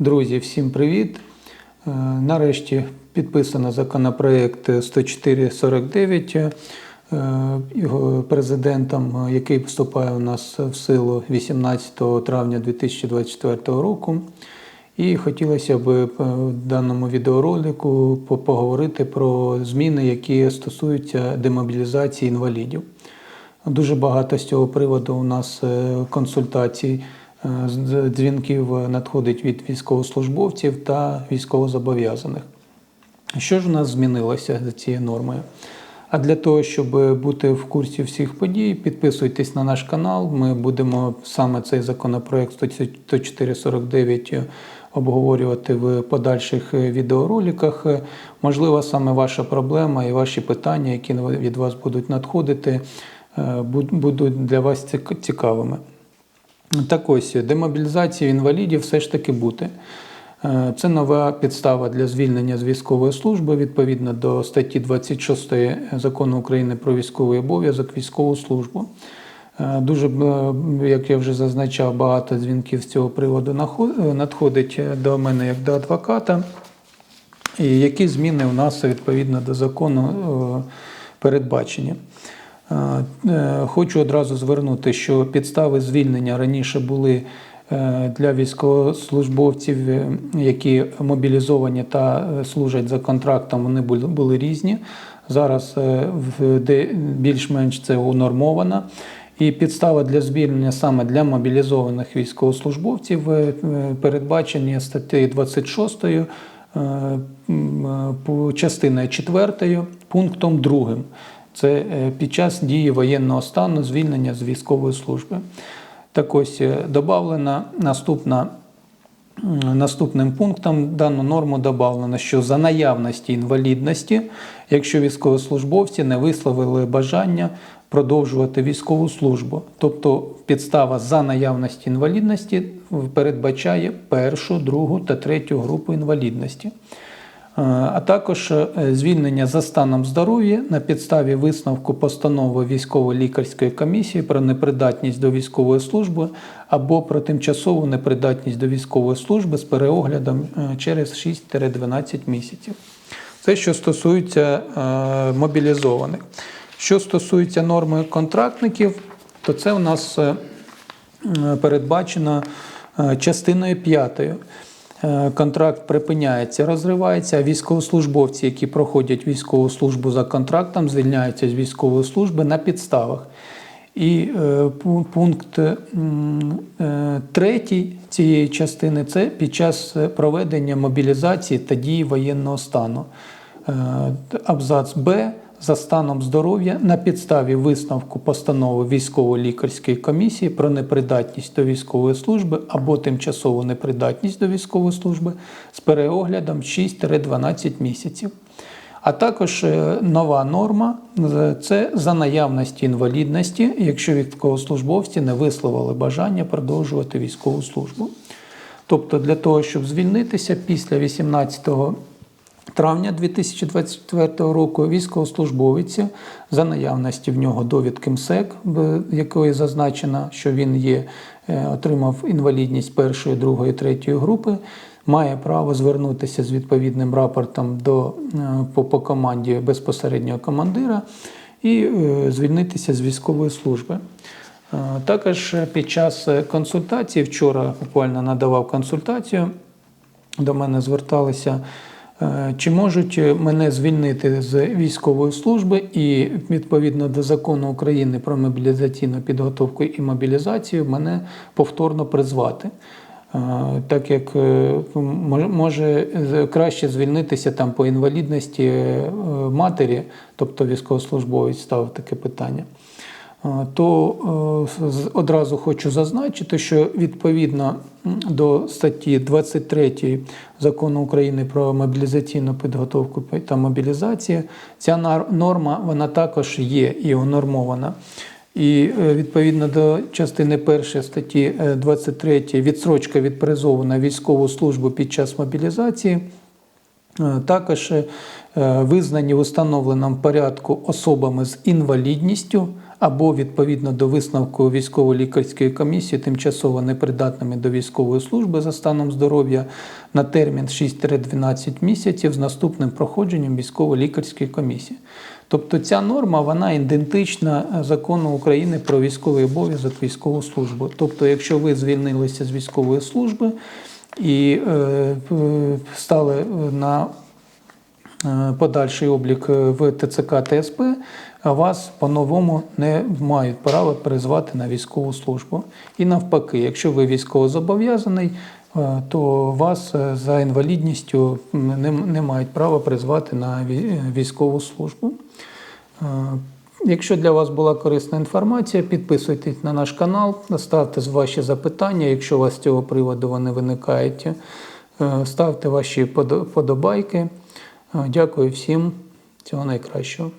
Друзі, всім привіт! Е, Нарешті підписано законопроект 10449 е, президентом, е, який вступає у нас в силу 18 травня 2024 року. І хотілося б в даному відеоролику поговорити про зміни, які стосуються демобілізації інвалідів. Дуже багато з цього приводу у нас консультацій, дзвінків надходить від військовослужбовців та військовозобов'язаних. Що ж у нас змінилося за цією нормою? А для того, щоб бути в курсі всіх подій, підписуйтесь на наш канал. Ми будемо саме цей законопроект 10449 обговорювати в подальших відеороликах. Можливо, саме ваша проблема і ваші питання, які від вас будуть надходити, е, будуть для вас цікавими. Так ось, демобілізація інвалідів все ж таки бути. Е, Це нова підстава для звільнення з військової служби відповідно до статті 26 закону України про військовий обов'язок, військову службу. Е, Дуже, е, як я вже зазначав, багато дзвінків з цього приводу надходить до мене як до адвоката. І які зміни у нас відповідно до закону передбачені? Е, Хочу одразу звернути, що підстави звільнення раніше були е, для військовослужбовців, е, які мобілізовані та служать за контрактом, вони були, різні. Зараз більш-менш це унормовано. І підстава для звільнення саме для мобілізованих військовослужбовців передбачені статтею 26 е, м, е, по- частиною 4 пунктом 2. Це е, під час дії воєнного стану звільнення з військової служби. Так ось е, додавлена наступна Наступним пунктом дану норму додано, що за наявності інвалідності, якщо військовослужбовці не висловили бажання продовжувати військову службу, тобто підстава за наявності інвалідності передбачає першу, другу та третю групу інвалідності. Е, а також е, звільнення за станом здоров'я на підставі висновку постанови військово-лікарської комісії про непридатність до військової служби або про тимчасову непридатність до військової служби з переоглядом е, через 6-12 місяців. Це що стосується мобілізованих. Що стосується норми контрактників, то це у нас передбачено частиною п'ятою. Е, Контракт припиняється, розривається. Військовослужбовці, які проходять військову службу за контрактом, звільняються з військової служби на підставах. І е, пункт е, третій цієї частини це під час проведення мобілізації та дії воєнного стану. Абзац Б за станом здоров'я на підставі висновку постанови військово-лікарської комісії про непридатність до військової служби або тимчасову непридатність до військової служби з переоглядом 6-12 місяців. А також е, нова норма е, це за наявності інвалідності, якщо військовослужбовці не висловили бажання продовжувати військову службу. Тобто для того, щоб звільнитися після 18 травня 2024 року військовослужбовець за наявності в нього довідки МСЕК, якої зазначено, що він є, е, отримав інвалідність першої, другої, третьої групи, має право звернутися з відповідним рапортом до, е, по, по команді безпосереднього командира і е, звільнитися з військової служби. Е, Також під час консультації, вчора буквально надавав консультацію, до мене зверталися, чи можуть мене звільнити з військової служби і відповідно до закону України про мобілізаційну підготовку і мобілізацію мене повторно призвати. Е, Так як е, може краще звільнитися там по інвалідності е, матері, тобто військовослужбовець ставив таке питання. Е, то е, одразу хочу зазначити, що відповідно до статті 23 закону України про мобілізаційну підготовку та мобілізацію, ця норма вона також є і унормована. І е, відповідно до частини 1 статті е, 23 відсрочка від призову на військову службу під час мобілізації Е, Також е, визнані в установленому порядку особами з інвалідністю або відповідно до висновку військово-лікарської комісії тимчасово непридатними до військової служби за станом здоров'я на термін 6-12 місяців з наступним проходженням військово-лікарської комісії. Тобто ця норма вона ідентична закону України про військовий обов'язок військову службу. Тобто, якщо ви звільнилися з військової служби і е, е, стали на е, подальший облік в ТЦК ТСП, а вас по-новому не мають права призвати на військову службу. І навпаки, якщо ви військовозобов'язаний, е, то вас е, за інвалідністю не мають права призвати на військову службу. Якщо для вас була корисна інформація, підписуйтесь на наш канал, ставте ваші запитання, якщо у вас з цього приводу вони виникають. Е, Ставте ваші подобайки. Е, Дякую всім. цього найкращого.